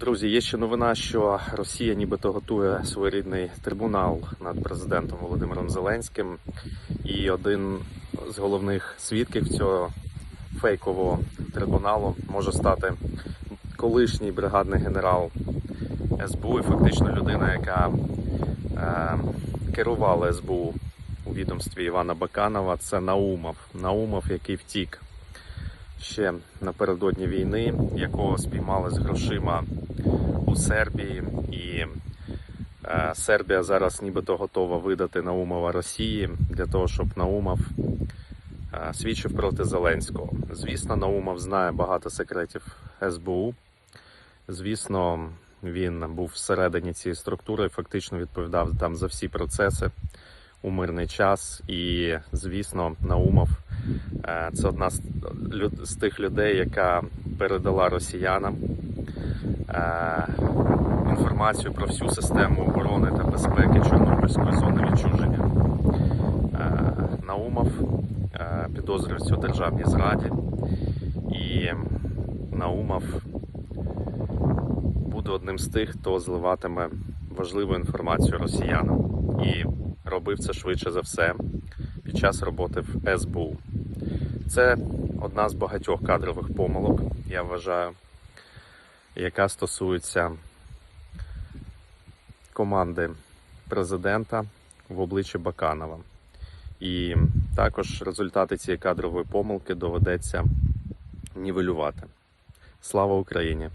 Друзі, є ще новина, що Росія нібито готує своєрідний трибунал над президентом Володимиром Зеленським. І один з головних свідків цього фейкового трибуналу може стати колишній бригадний генерал СБУ, і фактично людина, яка е, керувала СБУ у відомстві Івана Баканова. Це Наумов. Наумов, який втік ще напередодні війни, якого спіймали з грошима у Сербії, і е, Сербія зараз нібито готова видати Наумова Росії для того, щоб Наумов е, свідчив проти Зеленського. Звісно, Наумов знає багато секретів СБУ. Звісно, він був всередині цієї структури фактично відповідав там за всі процеси у мирний час. І, звісно, Наумов е, це одна з, тих людей, яка передала росіянам інформацію про всю систему оборони та безпеки Чорнобильської зони відчуження. Е, Наумов е, підозрюється у державній зраді, і Наумов буде одним з тих, хто зливатиме важливу інформацію росіянам. І робив це швидше за все під час роботи в СБУ. Це одна з багатьох кадрових помилок, я вважаю, яка стосується команди президента в обличчі Баканова. І також результати цієї кадрової помилки доведеться нівелювати. Слава Україні!